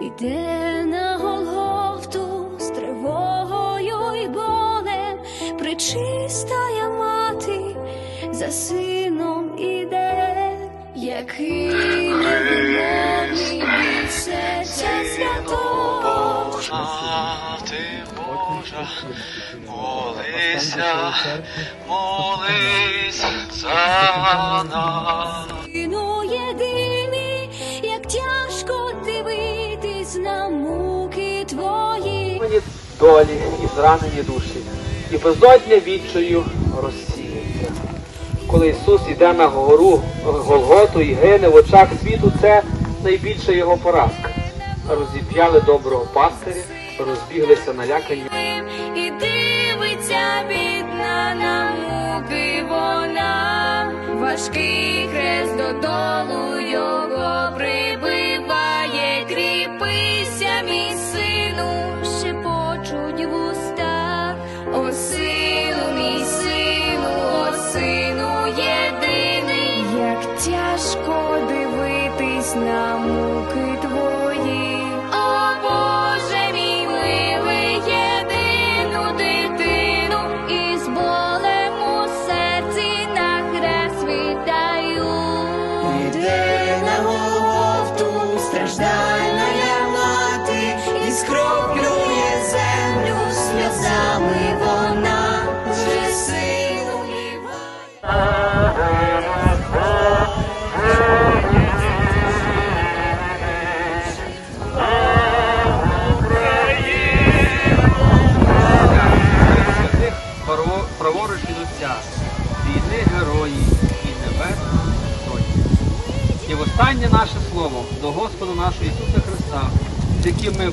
Іде на Голгофту з тривогою й болем, причистая мати за сином іде, який невимовний від серця святого. Божа, Божа, молися, молись за нас. На муки твої. Мені долі і зранені душі, і безодня відчаю розсіється. Коли Ісус йде на гору Голготу і гине в очах світу, це найбільша його поразка. Розіп'яли доброго пастиря, розбіглися налякані. І дивиться бідна на муки вона, важкий на муки твої. О Боже мій милий, єдину дитину із болем у серці на хрест віддаю. Іде на Голгофту страждальна герої і небес сотні. І в останнє наше слово до Господа нашого Ісуса Христа, з яким ми